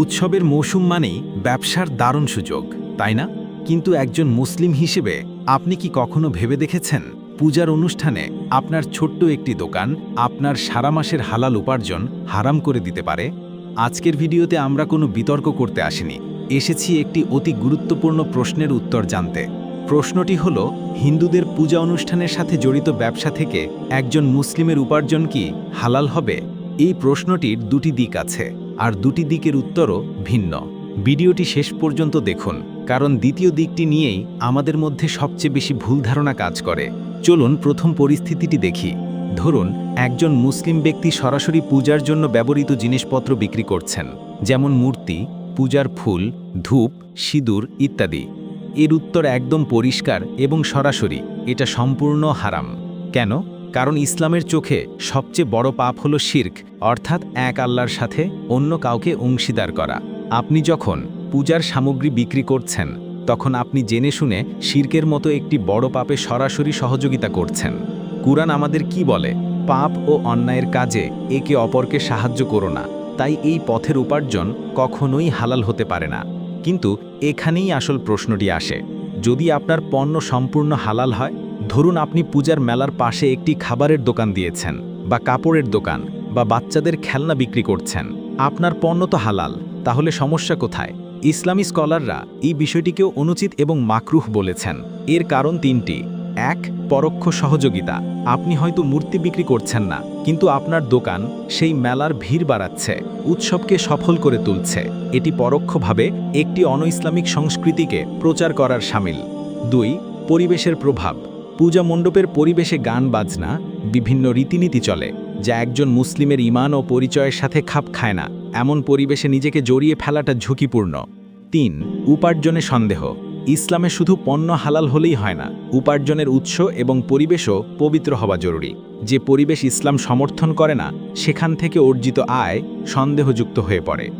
উৎসবের মৌসুম মানেই ব্যবসার দারুণ সুযোগ, তাই না? কিন্তু একজন মুসলিম হিসেবে আপনি কি কখনো ভেবে দেখেছেন? পূজার অনুষ্ঠানে আপনার ছোট্ট একটি দোকান আপনার সারা মাসের হালাল উপার্জন হারাম করে দিতে পারে? আজকের ভিডিওতে আমরা কোনো বিতর্ক করতে আসিনি। এসেছি একটি অতি গুরুত্বপূর্ণ প্রশ্নের উত্তর জানতে। প্রশ্নটি হল, হিন্দুদের পূজা অনুষ্ঠানের সাথে জড়িত ব্যবসা থেকে একজন মুসলিমের উপার্জন কি হালাল হবে? এই প্রশ্নটির দুটি দিক আছে, আর দুটি দিকের উত্তরও ভিন্ন। ভিডিওটি শেষ পর্যন্ত দেখুন, কারণ দ্বিতীয় দিকটি নিয়েই আমাদের মধ্যে সবচেয়ে বেশি ভুল ধারণা কাজ করে। চলুন প্রথম পরিস্থিতিটি দেখি। ধরুন, একজন মুসলিম ব্যক্তি সরাসরি পূজার জন্য ব্যবহৃত জিনিসপত্র বিক্রি করছেন, যেমন মূর্তি, পূজার ফুল, ধূপ, সিঁদুর ইত্যাদি। এর উত্তর একদম পরিষ্কার এবং সরাসরি, এটা সম্পূর্ণ হারাম। কেন? কারণ ইসলামের চোখে সবচেয়ে বড় পাপ হলো শির্ক, অর্থাৎ এক আল্লাহর সাথে অন্য কাউকে অংশীদার করা। আপনি যখন পূজার সামগ্রী বিক্রি করছেন, তখন আপনি জেনে শুনে শির্কের মতো একটি বড় পাপে সরাসরি সহযোগিতা করছেন। কুরআন আমাদের কি বলে? পাপ ও অন্যায়ের কাজে একে অপরকে সাহায্য করো না, তাই এই পথের উপার্জন কখনোই হালাল হতে পারে না। কিন্তু এখানেই আসল প্রশ্নটি আসে, যদি আপনার পণ্য সম্পূর্ণ হালাল হয় ধরুন আপনি পূজার মেলার পাশে একটি খাবারের দোকান দিয়েছেন, বা কাপড়ের দোকান, বা বাচ্চাদের খেলনা বিক্রি করছেন। আপনার পণ্য তো হালাল, তাহলে সমস্যা কোথায়? ইসলামী স্কলাররা এই বিষয়টিকেও অনুচিত এবং মাকরুহ বলেছেন। এর কারণ তিনটি। এক, পরোক্ষ সহযোগিতা। আপনি হয়তো মূর্তি বিক্রি করছেন না, কিন্তু আপনার দোকান সেই মেলার ভিড় বাড়াচ্ছে, উৎসবকে সফল করে তুলছে। এটি পরোক্ষভাবে একটি অনইসলামিক সংস্কৃতিকে প্রচার করার সামিল। দুই, পরিবেশের প্রভাব। পূজা মণ্ডপের পরিবেশে গান, বাজনা, বিভিন্ন রীতিনীতি চলে, যা একজন মুসলিমের ইমান ও পরিচয়ের সাথে খাপ খায় না। এমন পরিবেশে নিজেকে জড়িয়ে ফেলাটা ঝুঁকিপূর্ণ। তিন, উপার্জনে সন্দেহ। ইসলামে শুধু পণ্য হালাল হলেই হয় না, উপার্জনের উৎস এবং পরিবেশও পবিত্র হওয়া জরুরি। যে পরিবেশ ইসলাম সমর্থন করে না, সেখান থেকে অর্জিত আয় সন্দেহযুক্ত হয়ে পড়ে।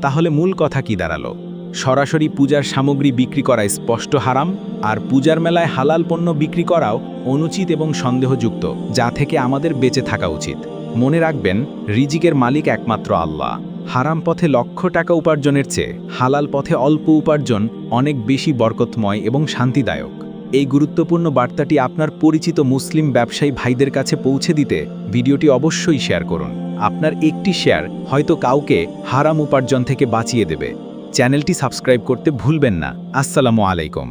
তাহলে মূল কথা কি দাঁড়াল? সরাসরি পূজার সামগ্রী বিক্রি করায় স্পষ্ট হারাম, আর পূজার মেলায় হালাল পণ্য বিক্রি করাও অনুচিত এবং সন্দেহযুক্ত, যা থেকে আমাদের বেঁচে থাকা উচিত। মনে রাখবেন, রিজিকের মালিক একমাত্র আল্লাহ। হারাম পথে লক্ষ টাকা উপার্জনের চেয়ে হালাল পথে অল্প উপার্জন অনেক বেশি বরকতময় এবং শান্তিদায়ক। এই গুরুত্বপূর্ণ বার্তাটি আপনার পরিচিত মুসলিম ব্যবসায়ী ভাইদের কাছে পৌঁছে দিতে ভিডিওটি অবশ্যই শেয়ার করুন। আপনার একটি শেয়ার হয়তো কাউকে হারাম উপার্জন থেকে বাঁচিয়ে দেবে। চ্যানেলটি সাবস্ক্রাইব করতে ভুলবেন না। আসসালামু আলাইকুম।